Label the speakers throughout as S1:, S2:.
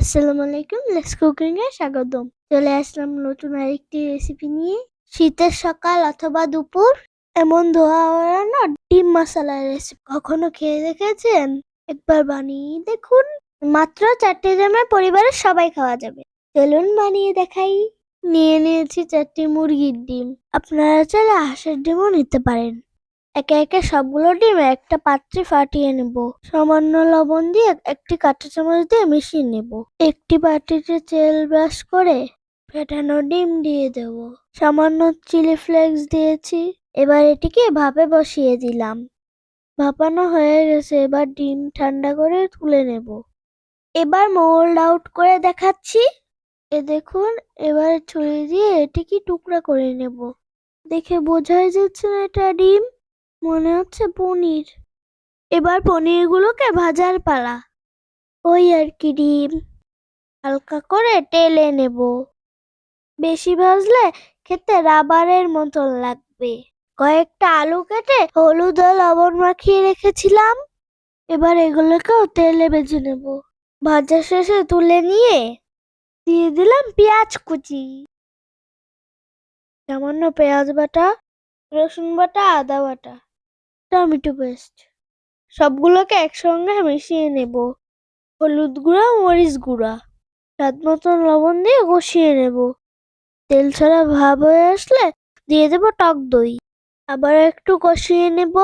S1: আসসালামু আলাইকুম let's cooking এ স্বাগতম। চলে আসলাম নতুন আরেকটি রেসিপি নিয়ে। শীতের সকাল অথবা দুপুর, এমন ধোয়া ওড়ানো ডিম মশলা রেসিপি কখনো খেয়ে দেখেছেন? একবার বানিয়ে দেখুন। মাত্র চারটে জামে পরিবারের সবাই খাওয়া যাবে। চলুন বানিয়ে দেখাই। নিয়ে নিয়েছি চারটি মুরগির ডিম। আপনারা চাইলে হাঁসের ডিমও নিতে পারেন। একে একে সবগুলো ডিম একটা পাত্রে ফাটিয়ে নেব। সামান্য লবণ দিয়ে একটি কাঁচা চামচ দিয়ে মিশিয়ে নেব। একটি বাটিতে তেল ব্রাশ করে ফেটানো ডিম দিয়ে দেব। সামান্য চিলি ফ্লেক্স দিয়েছি। এবার এটিকে ভাপে বসিয়ে দিলাম। ভাপানো হয়ে গেছে। এবার ডিম ঠান্ডা করে তুলে নেব। এবার মোল্ড আউট করে দেখাচ্ছি। এ দেখুন, এবার ছুরি দিয়ে এটিকে টুকরা করে নেব। দেখে বোঝাই যাচ্ছে না এটা ডিম। মনে হচ্ছে পনির। এবার পনিরগুলোকে ভাজার পালা। ওই আর কি ডিম। হালকা করে টেলে নেব। বেশি ভাজলে খেতে রাবারের মতন লাগবে। কয়েকটা আলু কেটে হলুদ লবণ মাখিয়ে রেখেছিলাম। এবার এগুলোকেও তেলে ভেজে নেব। ভাজা শেষে তুলে নিয়ে দিয়ে দিলাম পেঁয়াজ কুচি। সামান্য পেঁয়াজ বাটা, রসুন বাটা, আদা বাটা। টমেটো পেস্ট সবগুলোকে একসঙ্গে মিশিয়ে নেব। হলুদ গুঁড়া, মরিচ গুঁড়া। স্বাদ মতন লবণ দিয়ে কষিয়ে নেব। তেল ছাড়া ভাব হয়ে আসলে দিয়ে দেব টক দই। আবার একটু কষিয়ে নেব।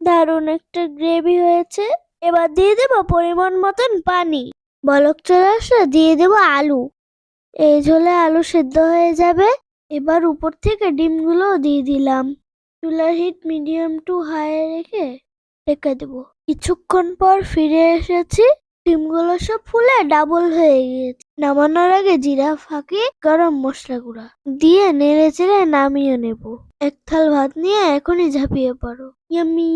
S1: দারুণ একটা গ্রেভি হয়েছে। এবার দিয়ে দেব পরিমাণ মতন পানি। বলক চলে আসলে দিয়ে দেব আলু। এই ঝোলে আলু সেদ্ধ হয়ে যাবে। এবার উপর থেকে ডিমগুলো দিয়ে দিলাম। চুলার হিট মিডিয়াম টু হাই রেখে রেখে দেবো। কিছুক্ষণ পর ফিরে এসেছি ডিমগুলো সব ফুলে ডাবল হয়ে গিয়েছে। নামানোর আগে জিরা, ফাঁকি, গরম মশলা গুঁড়া দিয়ে নেড়ে চেড়ে নামিয়ে নেব। এক থাল ভাত নিয়ে এখনই ঝাঁপিয়ে পড়ো। ইয়ামি।